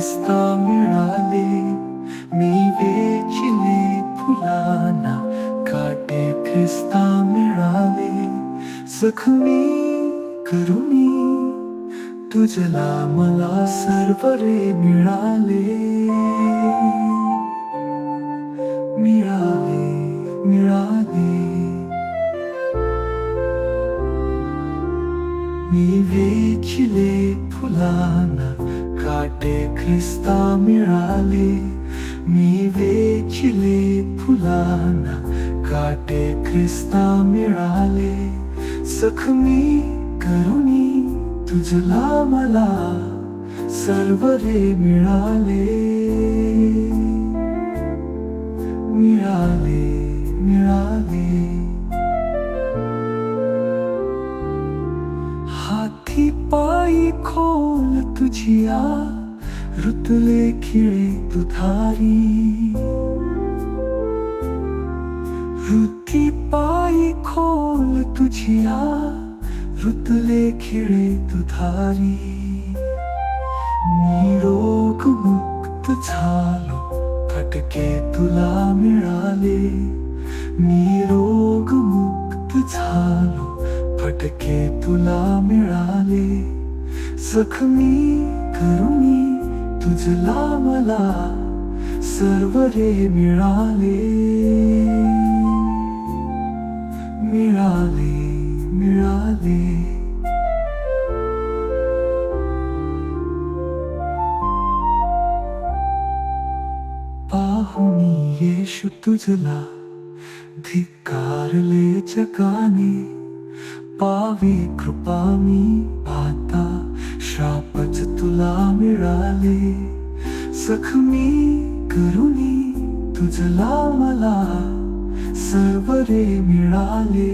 शिस्त मिळाले. मी वेचिले फुलांना काटे फिस्ता मिळाले. सखमी करुणी तुझला मला सर्व रे मिळाले. मिळाले मिळाले. मी वेचिले फुलांना काटे ख्रिस्ता मिळाले मी वेचिले फुलांना. काटे ख्रिस्ता मिळाले सखमी करुणी तुझला मला सर्व रे मिळाले. मिळाले मिळाले. हाती पायी खो तुझिया ऋतुले खिळे तुधारी वृत्ती पायी खोल तुझिया रुतले खिळे तुधारी निरोग मुक्त झालो फटके तुला मिळाले. निरोग मुक्त झालो फटके तुला मिळाले. जखमी करुणी तुझला मला सर्व रे मिळाले मिळाले. मिळाले पाहुणी येशू तुझला धिकारले जगाने. पावी कृपा मी जखमी करुणी तुझला मला सर्व रे मिळाले.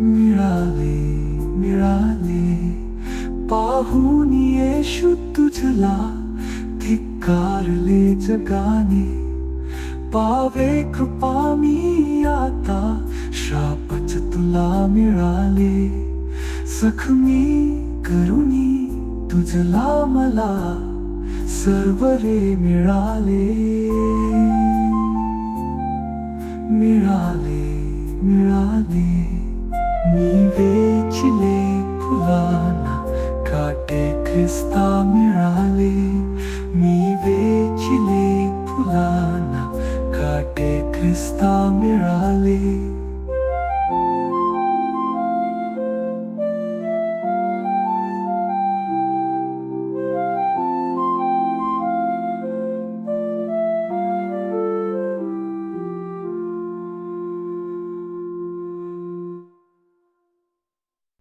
मिळाले मिळाले. पाहून येशू तुझला धिकारले जगाने. पावे कृपा मी आता श्रापच तुला मिळाले. जखमी करुणी तुझला मला सर्व रे मिळाले. मिळाले मिळाले. मी वेचिले फुलांना काटे ख्रिस्ता मिळाले.